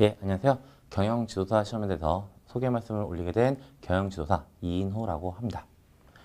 예, 안녕하세요. 경영지도사 시험에 대해서 소개 말씀을 올리게 된 경영지도사 이인호라고 합니다.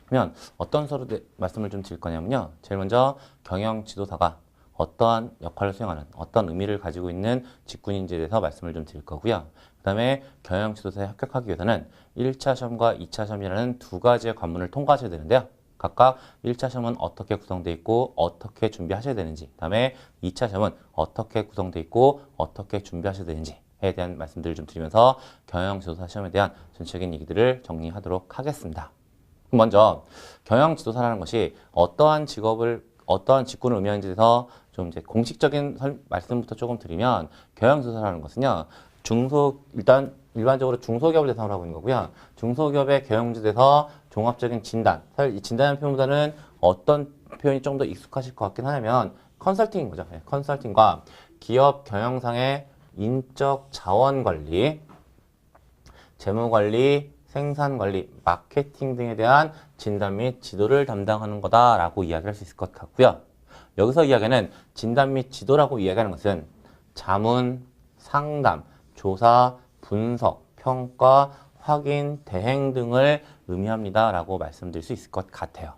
그러면 어떤 서로 대- 말씀을 좀 드릴 거냐면요. 제일 먼저 경영지도사가 어떠한 역할을 수행하는 어떤 의미를 가지고 있는 직군인지에 대해서 말씀을 좀 드릴 거고요. 그 다음에 경영지도사에 합격하기 위해서는 1차 시험과 2차 시험이라는 두 가지의 관문을 통과하셔야 되는데요. 각각 1차 시험은 어떻게 구성되어 있고 어떻게 준비하셔야 되는지 그 다음에 2차 시험은 어떻게 구성되어 있고 어떻게 준비하셔야 되는지 에 대한 말씀들을 좀 드리면서 경영지도사 시험에 대한 전체적인 얘기들을 정리하도록 하겠습니다. 먼저 경영지도사라는 것이 어떠한 직업을 어떠한 직군을 의미하는지에 대해서 좀 이제 공식적인 설- 말씀부터 조금 드리면 경영지도사라는 것은요 중소 일단 일반적으로 중소기업을 대상으로 하고 있는 거고요 중소기업의 경영지대에서 종합적인 진단 사실 이 진단이라는 표현보다는 어떤 표현이 좀 더 익숙하실 것 같긴 하냐면 컨설팅인 거죠 예, 컨설팅과 기업 경영상의 인적 자원 관리 재무 관리, 생산 관리, 마케팅 등에 대한 진단 및 지도를 담당하는 거다라고 이야기할 수 있을 것 같고요. 여기서 이야기하는 진단 및 지도라고 이야기하는 것은 자문, 상담, 조사, 분석, 평가, 확인, 대행 등을 의미합니다라고 말씀드릴 수 있을 것 같아요.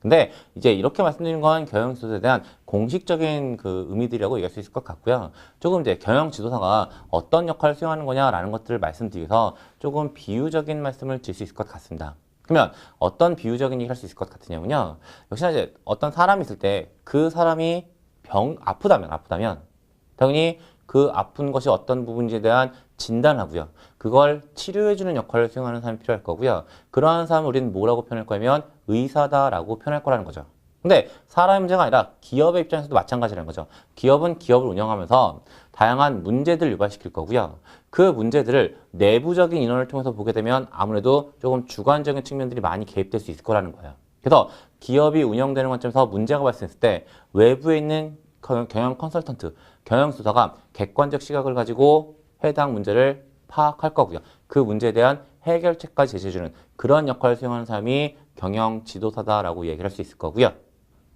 근데 이제 이렇게 말씀드린 건 경영 지도사에 대한 공식적인 그 의미들이라고 얘기할 수 있을 것 같고요. 조금 이제 경영 지도사가 어떤 역할을 수행하는 거냐라는 것들을 말씀드리기 위해서 조금 비유적인 말씀을 드릴 수 있을 것 같습니다. 그러면 어떤 비유적인 얘기를 할 수 있을 것 같으냐면요. 역시나 이제 어떤 사람이 있을 때 그 사람이 병 아프다면 아프다면 당연히 그 아픈 것이 어떤 부분인지에 대한 진단하고요. 그걸 치료해주는 역할을 수행하는 사람이 필요할 거고요. 그러한 사람을 우리는 뭐라고 표현할 거냐면 의사다라고 표현할 거라는 거죠. 근데 사람의 문제가 아니라 기업의 입장에서도 마찬가지라는 거죠. 기업은 기업을 운영하면서 다양한 문제들을 유발시킬 거고요. 그 문제들을 내부적인 인원을 통해서 보게 되면 아무래도 조금 주관적인 측면들이 많이 개입될 수 있을 거라는 거예요. 그래서 기업이 운영되는 관점에서 문제가 발생했을 때 외부에 있는 경- 경영 컨설턴트, 경영수사가 객관적 시각을 가지고 해당 문제를 파악할 거고요. 그 문제에 대한 해결책까지 제시해주는 그런 역할을 수행하는 사람이 경영 지도사다라고 얘기를 할 수 있을 거고요.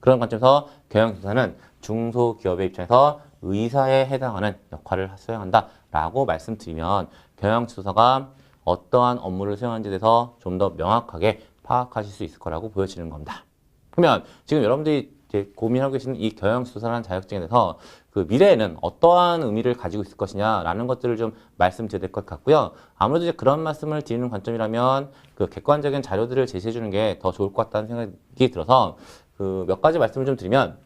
그런 관점에서 경영 지도사는 중소기업의 입장에서 의사에 해당하는 역할을 수행한다라고 말씀드리면 경영 지도사가 어떠한 업무를 수행하는지에 대해서 좀 더 명확하게 파악하실 수 있을 거라고 보여지는 겁니다. 그러면 지금 여러분들이 이제 고민하고 계시는 이 경영지도사라는 자격증에 대해서 그 미래에는 어떠한 의미를 가지고 있을 것이냐라는 것들을 좀 말씀드려야 될 것 같고요. 아무래도 이제 그런 말씀을 드리는 관점이라면 그 객관적인 자료들을 제시해 주는 게 더 좋을 것 같다는 생각이 들어서 그 몇 가지 말씀을 좀 드리면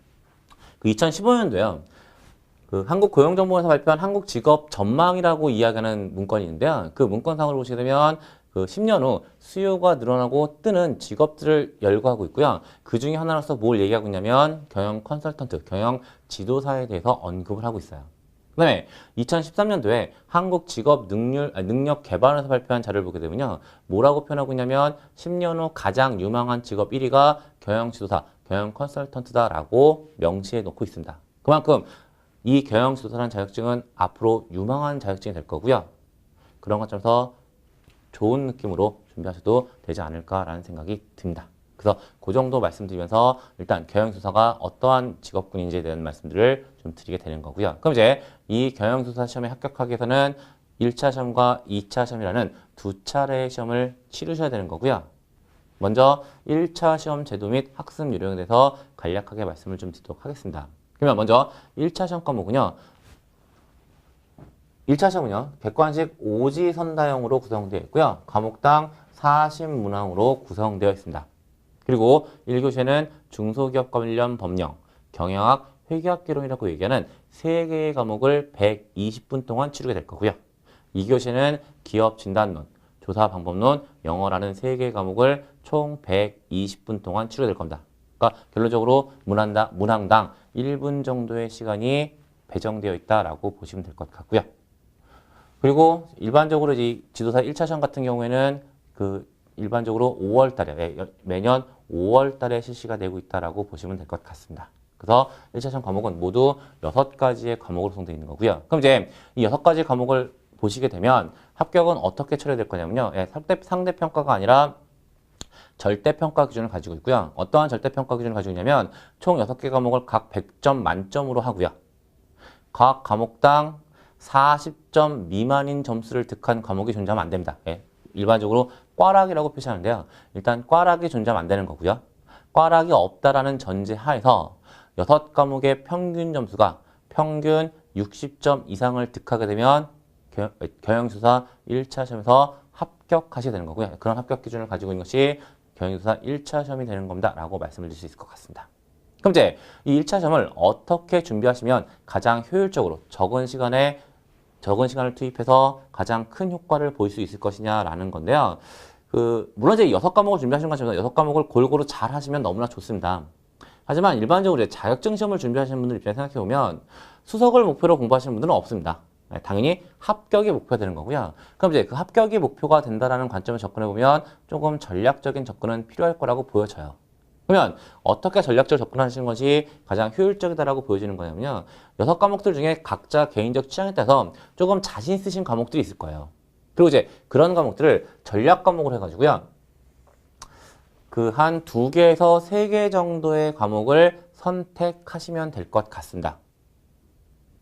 그 2015년도에요. 그 한국고용정보원에서 발표한 한국직업 전망이라고 이야기하는 문건이 있는데요. 그 문건상을 보시게 되면 그 10년 후 수요가 늘어나고 뜨는 직업들을 열거하고 있고요. 그 중에 하나로서 뭘 얘기하고 있냐면 경영 컨설턴트, 경영 지도사에 대해서 언급을 하고 있어요. 그 다음에 2013년도에 한국 직업 능률, 능력 개발원에서 발표한 자료를 보게 되면요. 뭐라고 표현하고 있냐면 10년 후 가장 유망한 직업 1위가 경영 지도사, 경영 컨설턴트다라고 명시해 놓고 있습니다. 그만큼 이 경영 지도사라는 자격증은 앞으로 유망한 자격증이 될 거고요. 그런 것점에서 좋은 느낌으로 준비하셔도 되지 않을까라는 생각이 듭니다. 그래서 그 정도 말씀드리면서 일단 경영수사가 어떠한 직업군인지에 대한 말씀들을 좀 드리게 되는 거고요. 그럼 이제 이 경영수사 시험에 합격하기 위해서는 1차 시험과 2차 시험이라는 두 차례의 시험을 치르셔야 되는 거고요. 먼저 1차 시험 제도 및 학습 요령에 대해서 간략하게 말씀을 좀 드리도록 하겠습니다. 그러면 먼저 1차 시험 과목은요. 1차 시험은요. 객관식 오지선다형으로 구성되어 있고요. 과목당 40문항으로 구성되어 있습니다. 그리고 1교시에는 중소기업 관련 법령, 경영학, 회계학개론이라고 얘기하는 3개의 과목을 120분 동안 치르게 될 거고요. 2교시에는 기업 진단론, 조사 방법론, 영어라는 3개의 과목을 총 120분 동안 치르게 될 겁니다. 그러니까 결론적으로 문항당, 문항당 1분 정도의 시간이 배정되어 있다라고 보시면 될 것 같고요. 그리고 일반적으로 이 지도사 1차 시험 같은 경우에는 그 일반적으로 5월 달에 매년 5월 달에 실시가 되고 있다라고 보시면 될 것 같습니다. 그래서 1차 시험 과목은 모두 6가지의 과목으로 구성되어 있는 거고요. 그럼 이제 이 6가지 과목을 보시게 되면 합격은 어떻게 처리될 거냐면요. 예, 상대, 상대 평가가 아니라 절대평가 기준을 가지고 있고요. 어떠한 절대평가 기준을 가지고 있냐면 총 6개 과목을 각 100점 만점으로 하고요. 각 과목당 40점 미만인 점수를 득한 과목이 존재하면 안 됩니다. 예, 일반적으로 꽈락이라고 표시하는데요. 일단 꽈락이 존재하면 안 되는 거고요. 꽈락이 없다라는 전제 하에서 여섯 과목의 평균 점수가 평균 60점 이상을 득하게 되면 겨- 경영수사 1차 시험에서 합격하시게 되는 거고요. 그런 합격 기준을 가지고 있는 것이 경영수사 1차 시험이 되는 겁니다. 라고 말씀을 드릴 수 있을 것 같습니다. 그럼 이제 이 1차 시험을 어떻게 준비하시면 가장 효율적으로 적은 시간에 적은 시간을 투입해서 가장 큰 효과를 볼 수 있을 것이냐라는 건데요. 그 물론 이제 여섯 과목을 준비하시는 것처럼 여섯 과목을 골고루 잘 하시면 너무나 좋습니다. 하지만 일반적으로 이제 자격증 시험을 준비하시는 분들 입장에 생각해 보면 수석을 목표로 공부하시는 분들은 없습니다. 네, 당연히 합격이 목표가 되는 거고요. 그럼 이제 그 합격이 목표가 된다라는 관점을 접근해 보면 조금 전략적인 접근은 필요할 거라고 보여져요. 그러면 어떻게 전략적으로 접근하시는 것이 가장 효율적이다라고 보여지는 거냐면요. 여섯 과목들 중에 각자 개인적 취향에 따라서 조금 자신 있으신 과목들이 있을 거예요. 그리고 이제 그런 과목들을 전략 과목으로 해가지고요. 그 한 두 개에서 세 개 정도의 과목을 선택하시면 될 것 같습니다.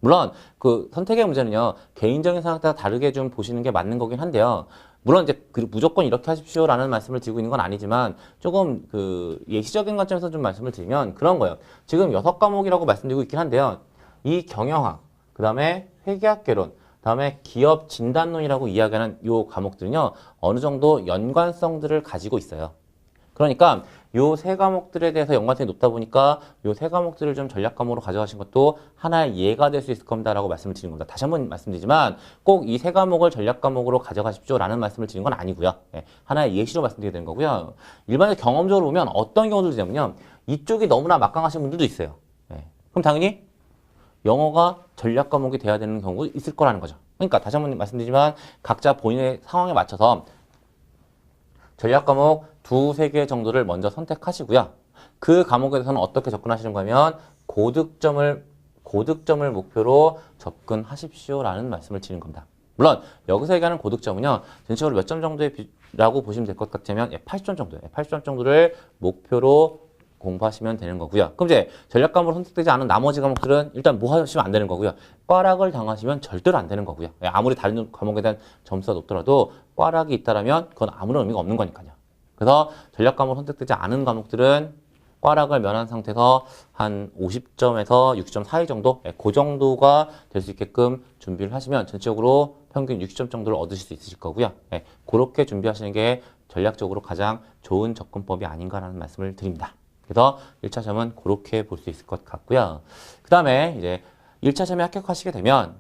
물론 그 선택의 문제는요 개인적인 생각 따라 다르게 좀 보시는 게 맞는 거긴 한데요. 물론 이제 그 무조건 이렇게 하십시오라는 말씀을 드리고 있는 건 아니지만 조금 그 예시적인 관점에서 좀 말씀을 드리면 그런 거예요. 지금 여섯 과목이라고 말씀드리고 있긴 한데요. 이 경영학, 그 다음에 회계학 개론, 다음에 기업 진단론이라고 이야기하는 요 과목들은요 어느 정도 연관성들을 가지고 있어요. 그러니까 요 세 과목들에 대해서 연관성이 높다 보니까 요 세 과목들을 좀 전략 과목으로 가져가신 것도 하나의 예가 될 수 있을 겁니다라고 말씀을 드리는 겁니다. 다시 한번 말씀드리지만 꼭 이 세 과목을 전략 과목으로 가져가십시오라는 말씀을 드리는 건 아니고요. 예, 하나의 예시로 말씀드리게 되는 거고요. 일반적으로 경험적으로 보면 어떤 경우들이 있냐면요. 이쪽이 너무나 막강하신 분들도 있어요. 예, 그럼 당연히 영어가 전략 과목이 돼야 되는 경우가 있을 거라는 거죠. 그러니까 다시 한번 말씀드리지만 각자 본인의 상황에 맞춰서 전략 과목 두세 개 정도를 먼저 선택하시고요. 그 과목에 대해서는 어떻게 접근하시는 거냐면 고득점을 고득점을 목표로 접근하십시오라는 말씀을 드리는 겁니다. 물론 여기서 얘기하는 고득점은요. 전체적으로 몇 점 정도의 비라고 보시면 될 것 같으면 예, 80점 정도예요. 80점 정도를 목표로 공부하시면 되는 거고요. 그럼 이제 전략 과목으로 선택되지 않은 나머지 과목들은 일단 뭐 하시면 안 되는 거고요. 꽈락을 당하시면 절대로 안 되는 거고요. 예, 아무리 다른 과목에 대한 점수가 높더라도 꽈락이 있다라면 그건 아무런 의미가 없는 거니까요. 그래서 전략 과목 선택되지 않은 과목들은 꽈락을 면한 상태에서 한 50점에서 60점 사이 정도, 예, 그 정도가 될 수 있게끔 준비를 하시면 전체적으로 평균 60점 정도를 얻으실 수 있으실 거고요. 예, 그렇게 준비하시는 게 전략적으로 가장 좋은 접근법이 아닌가라는 말씀을 드립니다. 그래서 1차 시험은 그렇게 볼 수 있을 것 같고요. 그 다음에 이제 1차 시험에 합격하시게 되면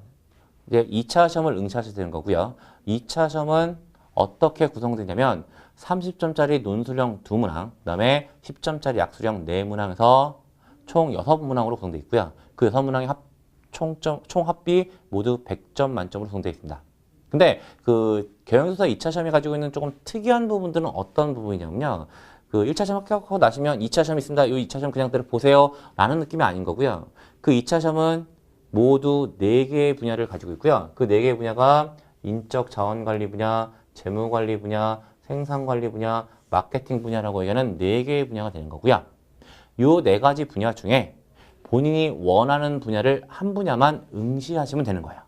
이제 2차 시험을 응시하시게 되는 거고요. 2차 시험은 어떻게 구성되냐면 30점짜리 논술형 두 문항, 그 다음에 10점짜리 약술형 네 문항에서 총 6문항으로 구성되어 있고요. 그 6문항의 합, 총점, 총 합비 모두 100점 만점으로 구성되어 있습니다. 근데 그 경영수사 2차 시험이 가지고 있는 조금 특이한 부분들은 어떤 부분이냐면요. 그 1차 시험 합격하고 나시면 2차 시험이 있습니다. 이 2차 시험 그냥 보세요. 라는 느낌이 아닌 거고요. 그 2차 시험은 모두 4개의 분야를 가지고 있고요. 그 4개의 분야가 인적 자원 관리 분야, 재무 관리 분야, 생산 관리 분야, 마케팅 분야라고 얘기하는 4개의 분야가 되는 거고요. 요네 가지 분야 중에 본인이 원하는 분야를 한 분야만 응시하시면 되는 거예요.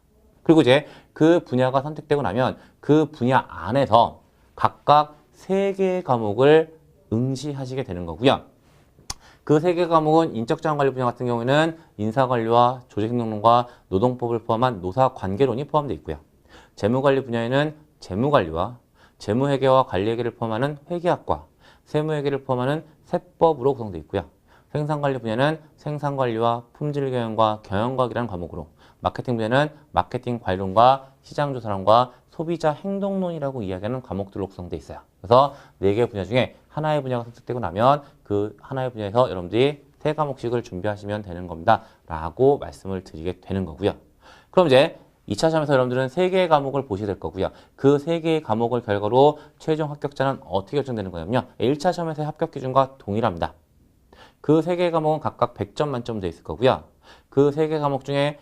그리고 이제 그 분야가 선택되고 나면 그 분야 안에서 각각 세 개의 과목을 응시하시게 되는 거고요. 그 세 개 과목은 인적자원관리 분야 같은 경우에는 인사관리와 조직행동론과 노동법을 포함한 노사관계론이 포함되어 있고요. 재무관리 분야에는 재무관리와 재무회계와 관리회계를 포함하는 회계학과, 세무회계를 포함하는 세법으로 구성되어 있고요. 생산관리 분야는 생산관리와 품질경영과 경영과학이라는 과목으로 마케팅 분야는 마케팅 관론과 시장조사론과 소비자 행동론이라고 이야기하는 과목들로 구성되어 있어요. 그래서 네 개 분야 중에 하나의 분야가 선택되고 나면 그 하나의 분야에서 여러분들이 세 과목씩을 준비하시면 되는 겁니다. 라고 말씀을 드리게 되는 거고요. 그럼 이제 2차 시험에서 여러분들은 세 개의 과목을 보시게 될 거고요. 그 세 개의 과목을 결과로 최종 합격자는 어떻게 결정되는 거냐면요. 1차 시험에서의 합격 기준과 동일합니다. 그 세 개의 과목은 각각 100점 만점으로 되어 있을 거고요. 그 세개 과목 중에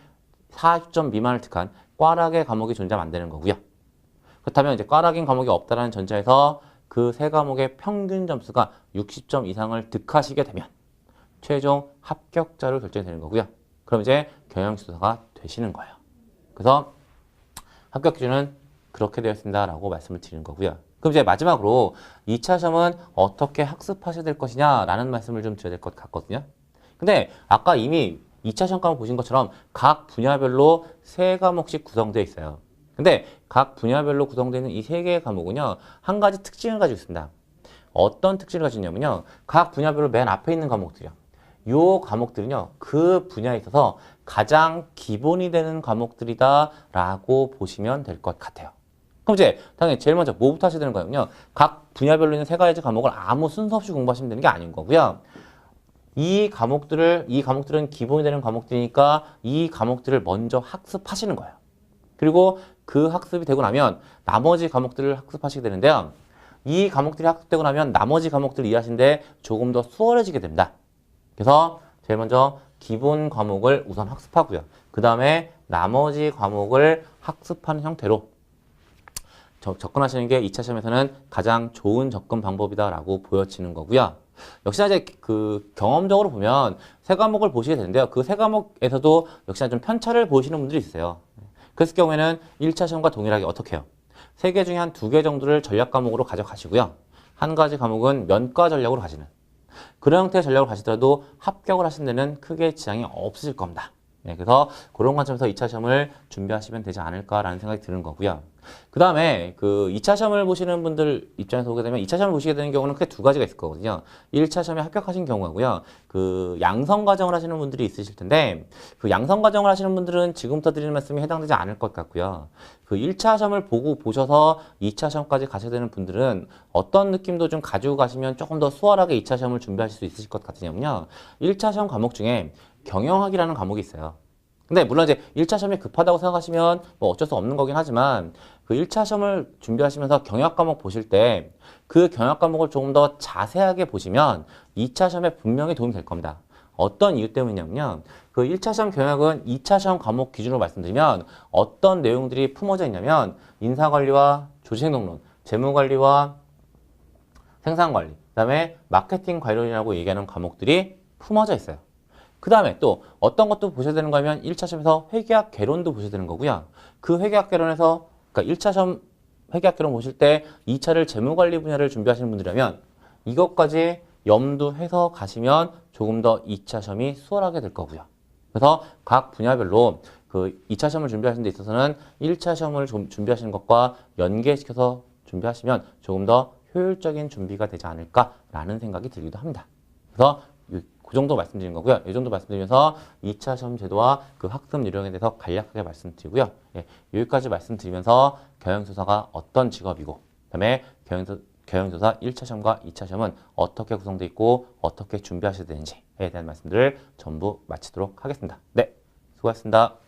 40점 미만을 득한 꽈락의 과목이 존재하면 안 되는 거고요. 그렇다면 이제 꽈락인 과목이 없다라는 전제에서 그 세 과목의 평균 점수가 60점 이상을 득하시게 되면 최종 합격자로 결정이 되는 거고요. 그럼 이제 경영지도사가 되시는 거예요. 그래서 합격 기준은 그렇게 되어 있습니다라고 말씀을 드리는 거고요. 그럼 이제 마지막으로 2차 시험은 어떻게 학습하셔야 될 것이냐라는 말씀을 좀 드려야 될 것 같거든요. 근데 아까 이미 2차 시험 과목 보신 것처럼 각 분야별로 세 과목씩 구성되어 있어요. 근데 각 분야별로 구성되어 있는 이 세 개의 과목은요, 한 가지 특징을 가지고 있습니다. 어떤 특징을 가지고 있냐면요, 각 분야별로 맨 앞에 있는 과목들이요. 요 과목들은요, 그 분야에 있어서 가장 기본이 되는 과목들이다라고 보시면 될 것 같아요. 그럼 이제 당연히 제일 먼저 뭐부터 하셔야 되는 거냐면요, 각 분야별로 있는 세 가지 과목을 아무 순서 없이 공부하시면 되는 게 아닌 거고요. 이 과목들을 이 과목들은 기본이 되는 과목들이니까 이 과목들을 먼저 학습하시는 거예요. 그리고 그 학습이 되고 나면 나머지 과목들을 학습하시게 되는데요. 이 과목들이 학습되고 나면 나머지 과목들을 이해하시는데 조금 더 수월해지게 됩니다. 그래서 제일 먼저 기본 과목을 우선 학습하고요. 그 다음에 나머지 과목을 학습하는 형태로 저- 접근하시는 게 2차 시험에서는 가장 좋은 접근 방법이다라고 보여지는 거고요. 역시나 이제 그 경험적으로 보면 세 과목을 보시게 되는데요. 그 세 과목에서도 역시나 좀 편차를 보이시는 분들이 있어요. 그랬을 경우에는 1차 시험과 동일하게 어떻게 해요? 세 개 중에 한 두 개 정도를 전략 과목으로 가져가시고요. 한 가지 과목은 면과 전략으로 가시는 그런 형태의 전략을 가시더라도 합격을 하신 데는 크게 지장이 없으실 겁니다. 네, 그래서 그런 관점에서 2차 시험을 준비하시면 되지 않을까라는 생각이 드는 거고요. 그 다음에 그 2차 시험을 보시는 분들 입장에서 보게 되면 2차 시험을 보시게 되는 경우는 크게 두 가지가 있을 거거든요. 1차 시험에 합격하신 경우하고요. 그 양성 과정을 하시는 분들이 있으실 텐데 그 양성 과정을 하시는 분들은 지금부터 드리는 말씀이 해당되지 않을 것 같고요. 그 1차 시험을 보고 보셔서 2차 시험까지 가셔야 되는 분들은 어떤 느낌도 좀 가지고 가시면 조금 더 수월하게 2차 시험을 준비하실 수 있으실 것 같으냐면요. 1차 시험 과목 중에 경영학이라는 과목이 있어요. 근데 물론 이제 1차 시험이 급하다고 생각하시면 뭐 어쩔 수 없는 거긴 하지만 그 1차 시험을 준비하시면서 경영학 과목 보실 때 그 경영학 과목을 조금 더 자세하게 보시면 2차 시험에 분명히 도움이 될 겁니다. 어떤 이유 때문이냐면요. 그 1차 시험 경영학은 2차 시험 과목 기준으로 말씀드리면 어떤 내용들이 품어져 있냐면 인사관리와 조직행동론, 재무관리와 생산관리, 그 다음에 마케팅 관련이라고 얘기하는 과목들이 품어져 있어요. 그 다음에 또 어떤 것도 보셔야 되는 거면 1차 시험에서 회계학 개론도 보셔야 되는 거고요. 그 회계학 개론에서 그러니까 1차 시험 회계학 개론 보실 때 2차를 재무관리 분야를 준비하시는 분들이라면 이것까지 염두해서 가시면 조금 더 2차 시험이 수월하게 될 거고요. 그래서 각 분야별로 그 2차 시험을 준비하시는 데 있어서는 1차 시험을 좀 준비하시는 것과 연계시켜서 준비하시면 조금 더 효율적인 준비가 되지 않을까라는 생각이 들기도 합니다. 그래서 이- 그 정도 말씀드린 거고요. 이 정도 말씀드리면서 2차 시험 제도와 그 학습 요령에 대해서 간략하게 말씀드리고요. 예, 여기까지 말씀드리면서 경영조사가 어떤 직업이고 그다음에 경영조, 경영조사 1차 시험과 2차 시험은 어떻게 구성되어 있고 어떻게 준비하셔야 되는지에 대한 말씀들을 전부 마치도록 하겠습니다. 네, 수고하셨습니다.